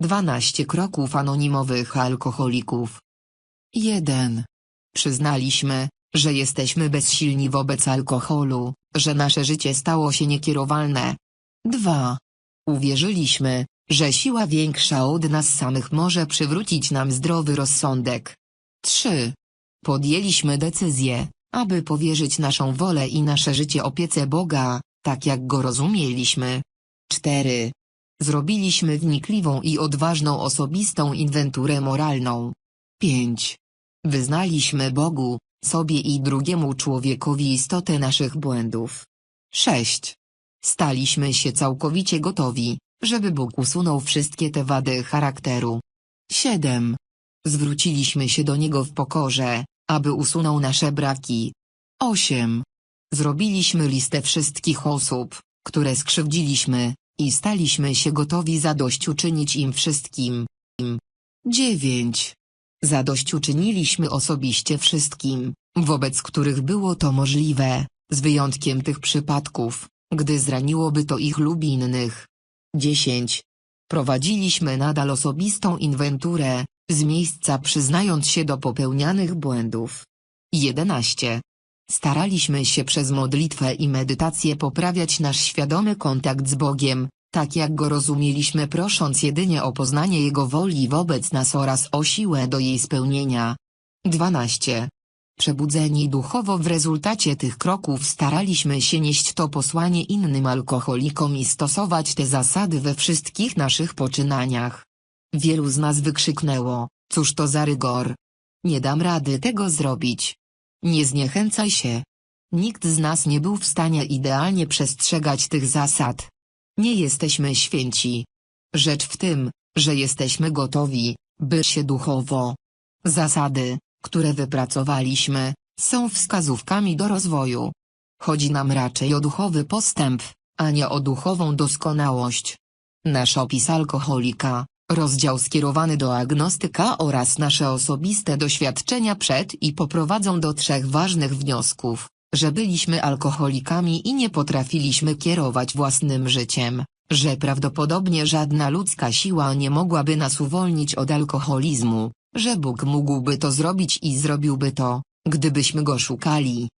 12 kroków anonimowych alkoholików. 1. Przyznaliśmy, że jesteśmy bezsilni wobec alkoholu, że nasze życie stało się niekierowalne. 2. Uwierzyliśmy, że siła większa od nas samych może przywrócić nam zdrowy rozsądek. 3. Podjęliśmy decyzję, aby powierzyć naszą wolę i nasze życie opiece Boga, tak jak go rozumieliśmy. 4. Zrobiliśmy wnikliwą i odważną osobistą inwenturę moralną. 5. Wyznaliśmy Bogu, sobie i drugiemu człowiekowi istotę naszych błędów. 6. Staliśmy się całkowicie gotowi, żeby Bóg usunął wszystkie te wady charakteru. 7. Zwróciliśmy się do Niego w pokorze, aby usunął nasze braki. 8. Zrobiliśmy listę wszystkich osób, które skrzywdziliśmy, i staliśmy się gotowi zadośćuczynić im wszystkim. 9. Zadośćuczyniliśmy osobiście wszystkim, wobec których było to możliwe, z wyjątkiem tych przypadków, gdy zraniłoby to ich lub innych. 10. Prowadziliśmy nadal osobistą inwenturę, z miejsca przyznając się do popełnianych błędów. 11. Staraliśmy się przez modlitwę i medytację poprawiać nasz świadomy kontakt z Bogiem, tak jak go rozumieliśmy prosząc jedynie o poznanie Jego woli wobec nas oraz o siłę do jej spełnienia. 12. Przebudzeni duchowo w rezultacie tych kroków staraliśmy się nieść to posłanie innym alkoholikom i stosować te zasady we wszystkich naszych poczynaniach. Wielu z nas wykrzyknęło, cóż to za rygor. Nie dam rady tego zrobić. Nie zniechęcaj się. Nikt z nas nie był w stanie idealnie przestrzegać tych zasad. Nie jesteśmy święci. Rzecz w tym, że jesteśmy gotowi, by się duchowo. Zasady, które wypracowaliśmy, są wskazówkami do rozwoju. Chodzi nam raczej o duchowy postęp, a nie o duchową doskonałość. Nasz opis alkoholika, rozdział skierowany do agnostyka oraz nasze osobiste doświadczenia przed i poprowadzą do trzech ważnych wniosków że byliśmy alkoholikami i nie potrafiliśmy kierować własnym życiem, że prawdopodobnie żadna ludzka siła nie mogłaby nas uwolnić od alkoholizmu, że Bóg mógłby to zrobić i zrobiłby to, gdybyśmy go szukali,